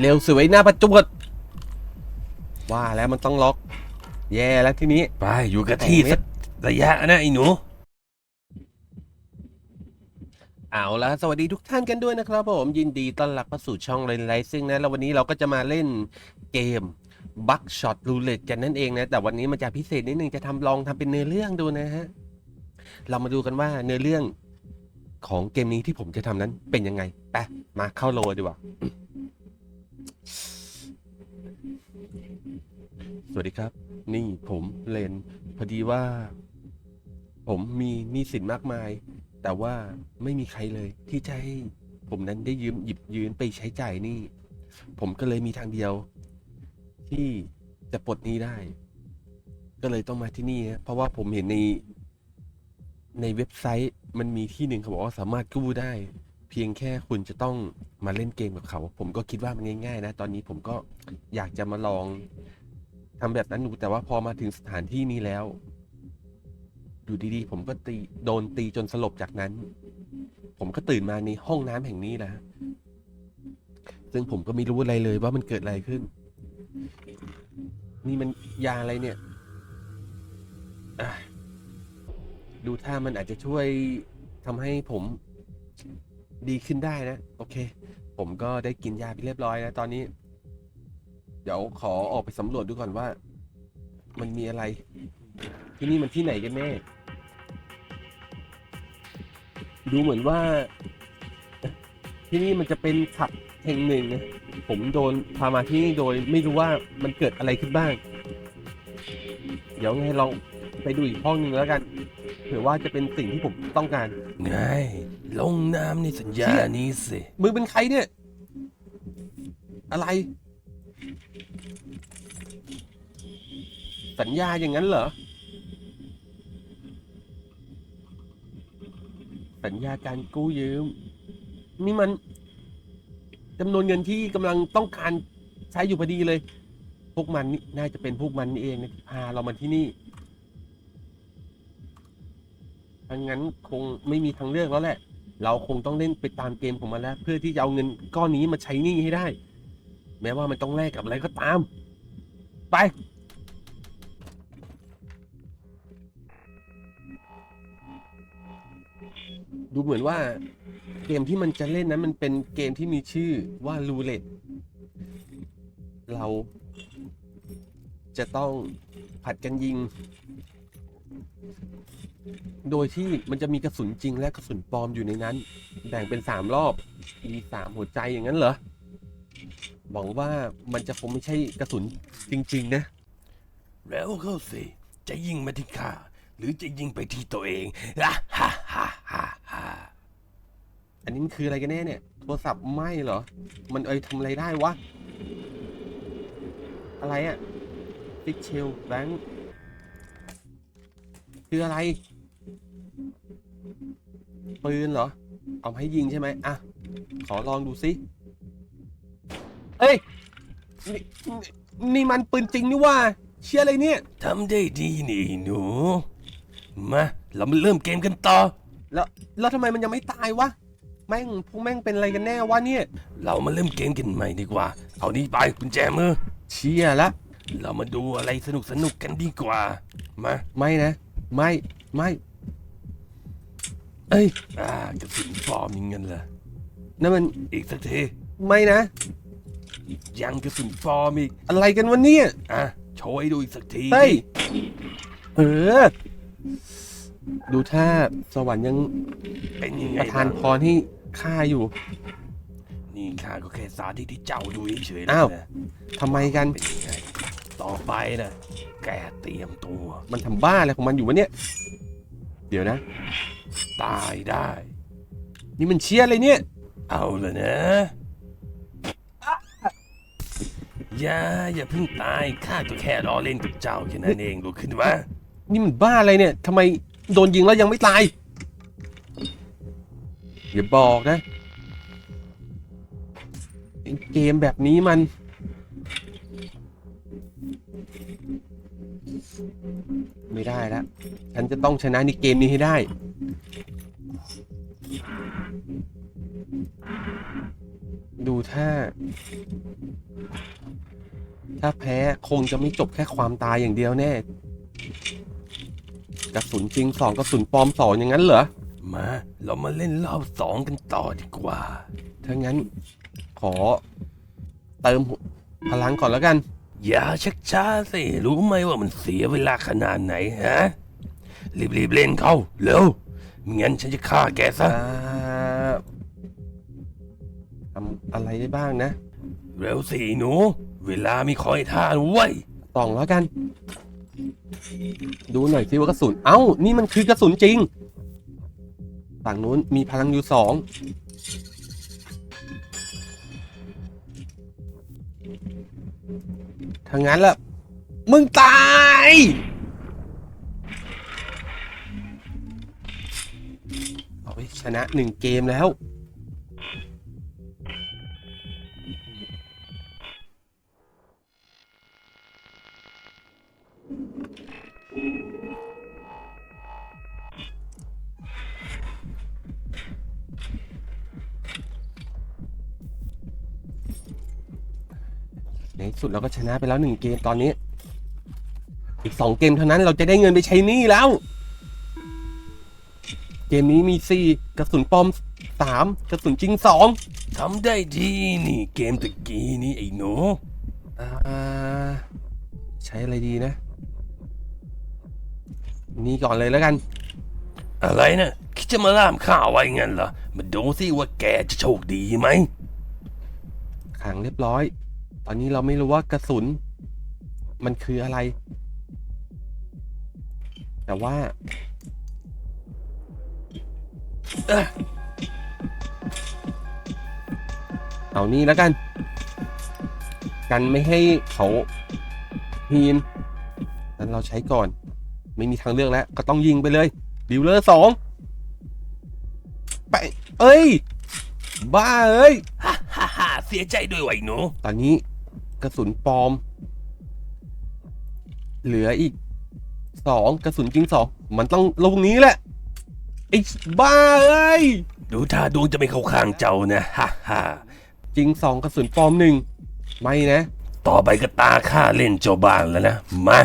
เร็วสวยหน้าประจวดว่าแล้วมันต้องล็อก แย่แล้วทีนี้ ไปอยู่กับที่สักระยะนะไอ้หนู เอาละสวัสดีทุกท่านกันด้วยนะครับผม ยินดีต้อนรับเข้าสู่ช่องเลนไลซิ่งนะ แล้ววันนี้เราก็จะมาเล่นเกมบัคช็อตรูเล็ตกันนั่นเองนะ แต่วันนี้มันจะพิเศษนิดนึงจะทำลองทำเป็นเนื้อเรื่องดูนะฮะ เรามาดูกันว่าเนื้อเรื่องของเกมนี้ที่ผมจะทำนั้นเป็นยังไงไปมาเข้าโลดีกว่า สวัสดีครับ นี่ผมเลน พอดีว่า ผมมีหนี้สินมากมาย แต่ว่าไม่มีใครเลยที่จะให้ผมนั้นได้ยืมหยิบยืมไปใช้จ่ายหนี่ผมก็เลยมีทางเดียว ที่จะปลดหนี้ได้ ก็เลยต้องมาที่นี่ฮะเพราะว่าผมเห็นใน ในเว็บไซต์มันมีที่หนึ่งเขาบอกว่าสามารถกู้ได้ เพียงแค่คุณจะต้องมาเล่นเกมกับเขา ผมก็คิดว่ามันง่าย ๆ นะ ตอนนี้ผมก็อยากจะมาลอง ทำแบบนั้นดูแต่ว่าพอมาถึงสถานที่นี้แล้ว อยู่ดีๆ ผมก็ตีโดนตีจนสลบจากนั้น ผมก็ตื่นมาในห้องน้ำแห่งนี้แหละซึ่งผมก็ไม่รู้อะไรเลยว่ามันเกิดอะไรขึ้น นี่มันยาอะไรเนี่ยดูท่ามันอาจจะช่วยทำให้ผมดีขึ้นได้นะ โอเค ผมก็ได้กินยาไปเรียบร้อยนะ ตอนนี้ เดี๋ยวขอออกไปสำรวจดูก่อนว่า มันมีอะไร ที่นี่มันที่ไหนกันแน่ ดูเหมือนว่า ที่นี่มันจะเป็นผับแห่งหนึ่งนะผมโดนพามาที่นี่โดยไม่รู้ว่ามันเกิดอะไรขึ้นบ้าง เดี๋ยวไงลองไปดูอีกห้องหนึ่งแล้วกันเผื่อว่าจะเป็นสิ่งที่ผมต้องการ ไงลงน้ำในสัญญาเชี่ยนี้สิ มือเป็นใครเนี่ย อะไร สัญญาอย่างนั้นเหรอ สัญญาการกู้ยืม นี่มันจำนวนเงินที่กำลังต้องการใช้อยู่พอดีเลย พวกมันนี่น่าจะเป็นพวกมันเองนะที่พาเรามาที่นี่ถ้างั้นคงไม่มีทางเลือกแล้วแหละ เราคงต้องเล่นไปตามเกมของมันแล้ว เพื่อที่จะเอาเงินก้อนนี้มาใช้หนี้ให้ได้ แม้ว่ามันต้องแลกกับอะไรก็ตาม ไป เหมือนว่าเกมที่มันจะเล่นนั้นมันเป็นเกมที่มีชื่อว่ารูเล็ตเราจะต้องผัดกันยิง โดยที่มันจะมีกระสุนจริงและกระสุนปลอมอยู่ในนั้น แบ่งเป็นสามรอบ มีสามหัวใจอย่างนั้นเหรอหวังว่ามันจะคงไม่ใช่กระสุนจริง ๆ นะ แล้วเข้าสิ จะยิงมาที่ข้าหรือจะยิงไปที่ตัวเองฮ่าฮ่าฮ่าฮ่าฮ่า อันนี้มันคืออะไรกันแน่เนี่ย โทรศัพท์ไหมเหรอ มันเอ้ยทำอะไรได้วะ อะไรอะฟิกเชลแบงค์คืออะไร ปืนเหรอ เอามาให้ยิงใช่ไหมอะ ขอลองดูสิเอ้ยนี่นี่นี่มันปืนจริงนี่ว่า เชื่ออะไรเนี่ยทำได้ดีนี่หนู มา เรามาเริ่มเกมกันต่อ แล้ว แล้วทำไมมันยังไม่ตายวะ แม่งพวกแม่งเป็นอะไรกันแน่วะเนี่ย เรามาเริ่มเกมกันใหม่ดีกว่า เอานี่ไปกุญแจมือ เชี่ยละ เรามาดูอะไรสนุกสนุกๆกันดีกว่า มา ไม่นะ ไม่ ไม่ เอ้ย อ่ากระสุนปลอมอยังเงินเหรอนั่นมัน อีกสักที ไม่นะยังกระสุนปลอมอีก อะไรกันวะเนี่ย อะ โชว์ให้ดูอีกสักทีเฮ้ย เออ ดูถ้าสวรรค์ยังเป็นยังไงประทานบ้งพรให้ ข้าอยู่ นี่ข้าก็แค่สาธิตที่เจ้าดูเฉยๆอ้าวนะทำไมกัน เป็นยังไงต่อไปนะแกเตรียมตัว มันทำบ้าอะไรของมันอยู่วะเนี่ย เดี๋ยวนะ ตายได้ นี่มันเชี่ยอะไรเนี่ย เอาเลยนะอย่าอย่าเพิ่งตายข้าก็แค่ล้อเล่นกับเจ้าแค่นั้นเองลุกขึ้นมานี่มันบ้าอะไรเนี่ยทำไมโดนยิงแล้วยังไม่ตาย อย่าบอกนะเกมแบบนี้มัน ไม่ได้แล้วฉันจะต้องชนะในเกมนี้ให้ได้ ดูถ้า ถ้าแพ้คงจะไม่จบแค่ความตายอย่างเดียวแน่กระสุนจริงสองกระสุนปลอมสองอย่างนั้นเหรอ มา เรามาเล่นรอบสองกันต่อดีกว่า ถ้างั้น ขอ เติมพลังก่อนแล้วกัน อย่าชักช้าสิ รู้ไหมว่ามันเสียเวลาขนาดไหนฮะ รีบๆเล่นเข้า เร็วไม่งั้นฉันจะฆ่าแกซะอ่าทำอะไรได้บ้างนะ เร็วสิหนู เวลามีคอยท่าเว้ยสองแล้วกัน ดูหน่อยสิว่ากระสุน เอ้า นี่มันคือกระสุนจริง ฝั่งนู้นมีพลังอยู่สองถ้างั้นละมึงตาย เอาไปชนะหนึ่งเกมแล้ว ในที่สุดเราก็ชนะไปแล้วหนึ่งเกมตอนนี้ อีกสองเกมเท่านั้นเราจะได้เงินไปใช้หนี้แล้ว เกมนี้มีสี่กระสุนปลอมสามกระสุนจริงสองทำได้ดีนี่เกมตะกี้นี่ไอ้หนูอ่าใช้อะไรดีนะ นี่ก่อนเลยแล้วกัน อะไรนะคิดจะมาล่ามข้าไว้งั้นเหรอมาดูสิว่าแกจะโชคดีไหมขังเรียบร้อย ตอนนี้เราไม่รู้ว่ากระสุน มันคืออะไร แต่ว่าเอ้อเอานี่แล้วกัน กันไม่ให้เขาพีนนั้นเราใช้ก่อน ไม่มีทางเลือกแล้ว ก็ต้องยิงไปเลย ดิวเลอร์สองไป เอ้ย บ้าเอ้ย ฮ่าฮ่าฮ่าเสียใจด้วยไว้หนูตอนนี้กระสุนปลอม เหลืออีกสองกระสุนจริงสองมันต้องลงนี้แหละไอ้บ้าเอ้ย ดูท่าดวงจะไม่เข้าข้างเจ้านะฮ่าฮ่าจริงสองกระสุนปลอมหนึ่งไม่นะ ต่อไปก็ตาข้าเล่นเจ้าบ้านแล้วนะ มา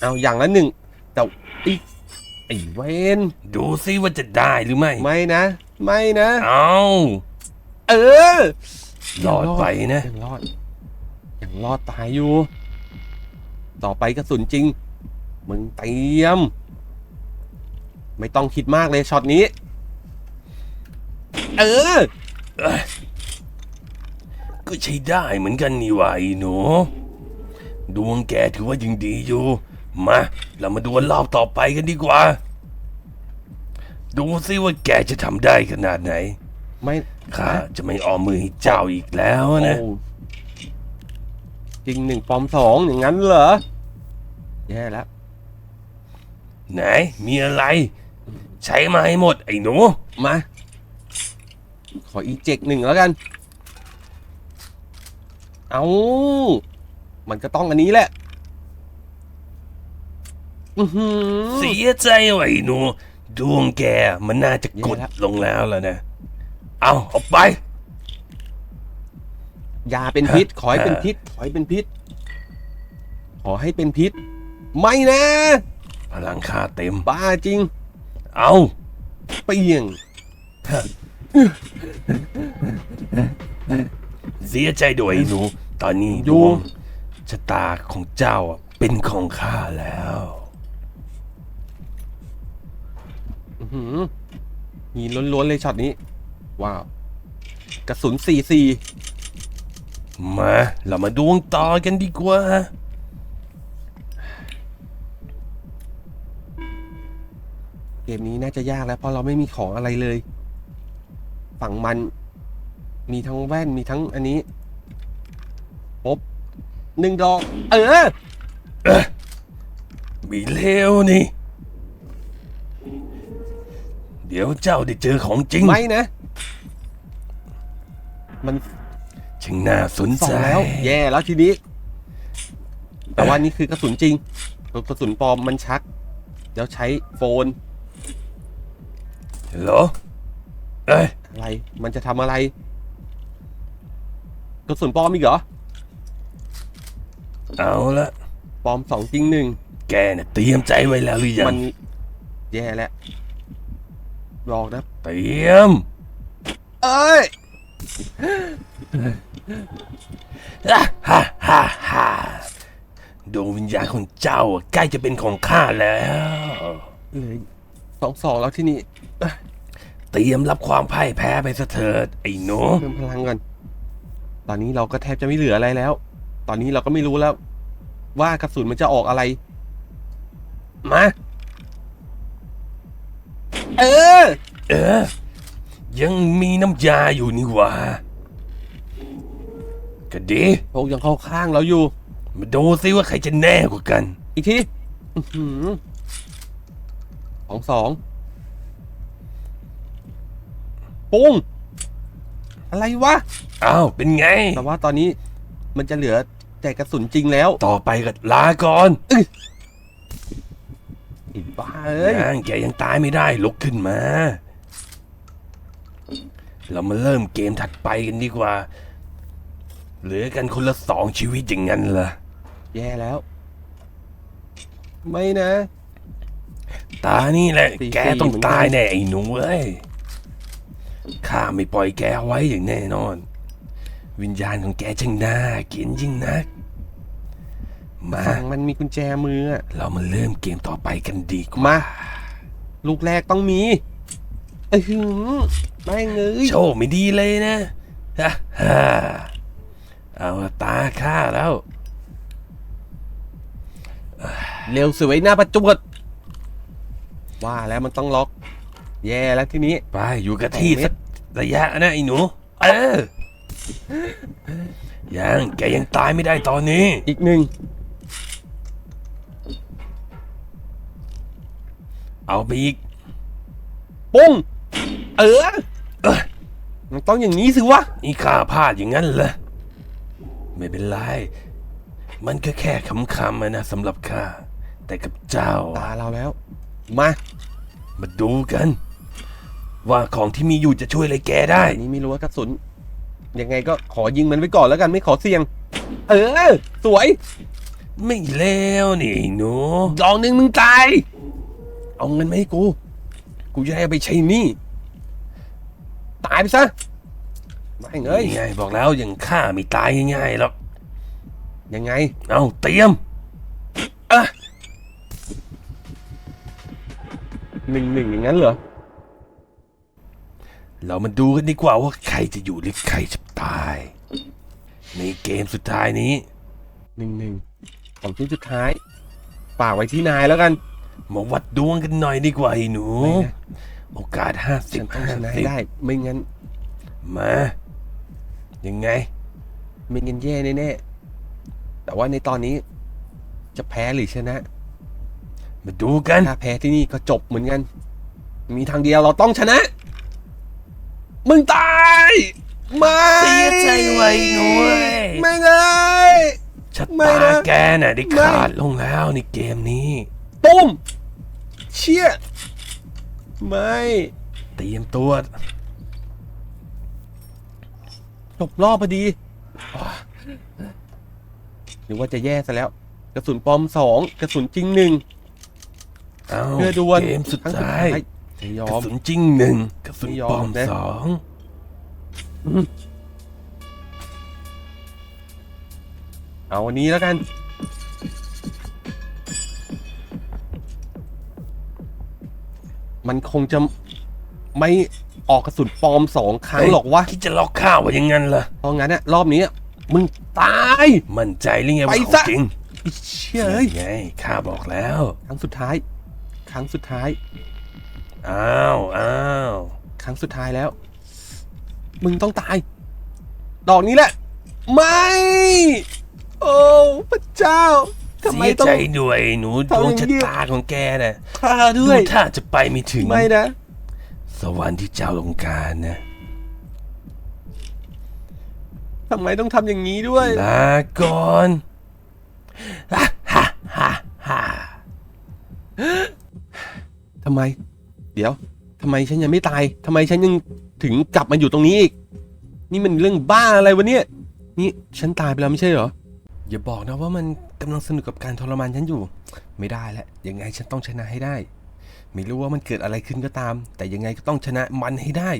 เอาอย่างละหนึ่งแต่ไอ้ ไอ้เวนดูซิว่าจะได้หรือไม่ ไม่นะ ไม่นะ เอาเออรอดไปนะยังรอดยังรอดตายอยู่ ต่อไปกระสุนจริง มึงเตรียม ไม่ต้องคิดมากเลยช็อตนี้ เออ ก็ใช้ได้เหมือนกันนี่หว่าไอ้หนูดวงแกถือว่ายังดีอยู่ มา เรามาดูรอบต่อไปกันดีกว่า ดูซิว่าแกจะทำได้ขนาดไหน ไม่ข้าจะไม่ออมมือให้เจ้าอีกแล้วนะ โอ้จริงหนึ่งปลอมสองอย่างนั้นเหรอ แย่แล้ว ไหน มีอะไร ใช้มาให้หมด ไอ้หนู มา ขออีเจกหนึ่งแล้วกัน เอา มันก็ต้องอันนี้แหละ อือหือ เสียใจว่ะไอ้หนู ดวงแกมันน่าจะกดแย่แล้ว ลงแล้วแล้วนะ เอาออกไปยาเป็นพิษ ขอให้เป็นพิษ ขอให้เป็นพิษ ขอให้เป็นพิษ ไม่นะ พลังข้าเต็ม บ้าจริง เอาเปลี่ยง เสียใจด้วยไอ้หนู ตอนนี้ดอยู่ วงชะตาของเจ้าอะเป็นของข้าแล้ว หือหินล้วนๆเลยช็อตนี้ ว้าว กระสุนสี่สี่มา เรามาดวงต่อกันดีกว่า เกมนี้น่าจะยากแล้ว เพราะเราไม่มีของอะไรเลย ฝั่งมัน มีทั้งแว่นมีทั้งอันนี้ปบหนึ่งดอก เออ มีเลวนี่ เดี๋ยวเจ้าได้เจอของจริงไม่นะ มันช่างน่าสนสอใจงแล้ว แย่แล้วทีนี้ แต่ว่านี่คือกระสุนจริงกระสุนปลอมมันชัก แล้วใช้โฟนเหรอเอ้ยอะไร มันจะทำอะไร กระสุนปลอมอีกเหรอเอาละปลอมสองจริงหนึ่งแกน่ะเตรียมใจไว้แล้วหรือยัมังนแย่แล้ว บอกนะเตรียม เอ้ยฮ่าฮ่าฮ่าฮ่าดวงวิญญาณของเจ้าใกล้จะเป็นของข้าแล้วเลยสองสองแล้วที่นี่เตรียมรับความพ่ายแพ้ไปซะเถิดไอ้หนูเพิ่มพลังก่อนตอนนี้เราก็แทบจะไม่เหลืออะไรแล้ว ตอนนี้เราก็ไม่รู้แล้ว ว่ากระสุนมันจะออกอะไร มา เออ เออ ยังมีน้ำยาอยู่นี่หว่าก็ดีพวกยังเข้าข้างเราอยู่ มาดูซิว่าใครจะแน่กว่ากัน อีกทีอื้อหือสองสองปุ้งอะไรวะ อ้าว เป็นไง แต่ว่าตอนนี้มันจะเหลือแต่กระสุนจริงแล้ว ต่อไปก็ลาก่อน อีบ้าเอ้ยนางแกยังตายไม่ได้ลุกขึ้นมา เรามาเริ่มเกมถัดไปกันดีกว่า เหลือกันคนละสองชีวิตอย่างนั้นเหรอแย่แล้ว ไม่นะ ตานี่แหละสี่แกสี่ต้องเหมือนกันตายแน่ไอ้หนูเอ้ยข้าไม่ปล่อยแกไว้อย่างแน่นอน วิญญาณของแกช่างน่าเกลียดยิ่งนัก มาฝั่งมันมีกุญแจมืออะเรามาเริ่มเกมต่อไปกันดีกว่ามา ลูกแรกต้องมีเอ้ยหือแม่งเอ้ยโชคไม่ดีเลยนะฮ่าฮ่าเอาละตาข้าแล้วเร็วสวยหน้าประจวดว่าแล้วมันต้องล็อก แย่แล้วทีนี้ ไปอยู่กับที่สองเม็สัดกระยะนะไอ้หนู เออ ยังแกยังตายไม่ได้ตอนนี้ อีกหนึ่ง เอาไปอีก ปุ้ง เออ เอ้ยมันต้องอย่างนี้สิวะ นี่ข้าพลาดอย่างนั้นเหรอ ไม่เป็นไร มันก็แค่คำๆอะนะสำหรับข้า แต่กับเจ้า ตาอะเราแล้ว มา มาดูกัน ว่าของที่มีอยู่จะช่วยอะไรแกได้ อันนี้ไม่รู้ว่ากระสุน ยังไงก็ขอยิงมันไว้ก่อนแล้วกันไม่ขอเสี่ยง เออ สวย ไม่แล้วนี่ไอ้หนูดอกหนึ่งมึงตาย เอาเงินมาให้กู กูจะได้เอาไปใช้หนี้ตายไปซะไม่งเอ้ยนี่ไงบอกแล้วยังฆ่าไม่ตายง่ายๆหรอกยังไง เอาเตรียมหนึ่งหนึ่งอย่างนั้นเหรอ เรามาดูกันดีกว่าว่าใครจะอยู่หรือใครจะตาย ในเกมสุดท้ายนี้หนึ่งหนึ่งของที่สุดท้ายฝากไว้ที่นายแล้วกัน มาวัดดวงกันหน่อยดีกว่าไอ้หนู ไม่นะ โอกาสห้าสิฉับนต้องห้าชนะสิให้บได้ ไม่งั้น มา ยังไง ไม่งั้นแย่แน่ๆแต่ว่าในตอนนี้ จะแพ้หรือชนะ มาดูกัน ถ้าแพ้ที่นี่ก็จบเหมือนกัน มีทางเดียวเราต้องชนะ มึงตายไม่เสียใจไว้หนูเว้ย ไม่ไงชะไม่ตานะ แกน่ะได้ไม่ขาดลงแล้วในเกมนี้ ตุ้ม เชี่ย ไม่เตรียมตัวจบรอบพอดีอ้าวหรือว่าจะแย่ซะแล้ว กระสุนปลอมสองกระสุนจริงหนึ่งเอาเพื่อดวลเกมสุดครั้งท้ายจะยกอระมสุนจริงหนึ่งกระสุนไม่ยอมปลอมนะสองเอาวันนี้แล้วกัน มันคงจะไม่ออกกระสุนปลอมสองครั้งหรอกวะคิดจะล็อกข้าวว่าอย่างงั้นเหรอเพราะงั้นอะรอบนี้อะมึงตาย มั่นใจหรือไงว่าไปของซะจริงไอ้เชี่ยเอ้ยไงข้าบอกแล้ว ครั้งสุดท้าย ครั้งสุดท้าย อ้าวอ้าวครั้งสุดท้ายแล้ว มึงต้องตาย ดอกนี้แหละ ไม่ โอ้พระเจ้า ทำเสีไมยต้อง ใจด้วยหนูดทำวองย่างชะนี้ ตาของแกน่ะฆ่าดูด้วยถ้าจะไปไม่ถึง ไม่นะ สวรรค์ที่เจ้าลงการนะทำไมต้องทำอย่างนี้ด้วย ลาก่อนฮ่าฮ่าฮ่าฮ่าทำไม เดี๋ยว ทำไมฉันยังไม่ตาย ทำไมฉันยังถึงกลับมาอยู่ตรงนี้อีก นี่มันเรื่องบ้าอะไรวะเนี่ย นี่ฉันตายไปแล้วไม่ใช่เหรอ อย่าบอกนะว่ามัน กำลังสนุกกับการทรมานฉันอยู่ ไม่ได้แล้วยังไงฉันต้องชนะให้ได้ ไม่รู้ว่ามันเกิดอะไรขึ้นก็ตาม แต่ยังไงก็ต้องชนะมันให้ได้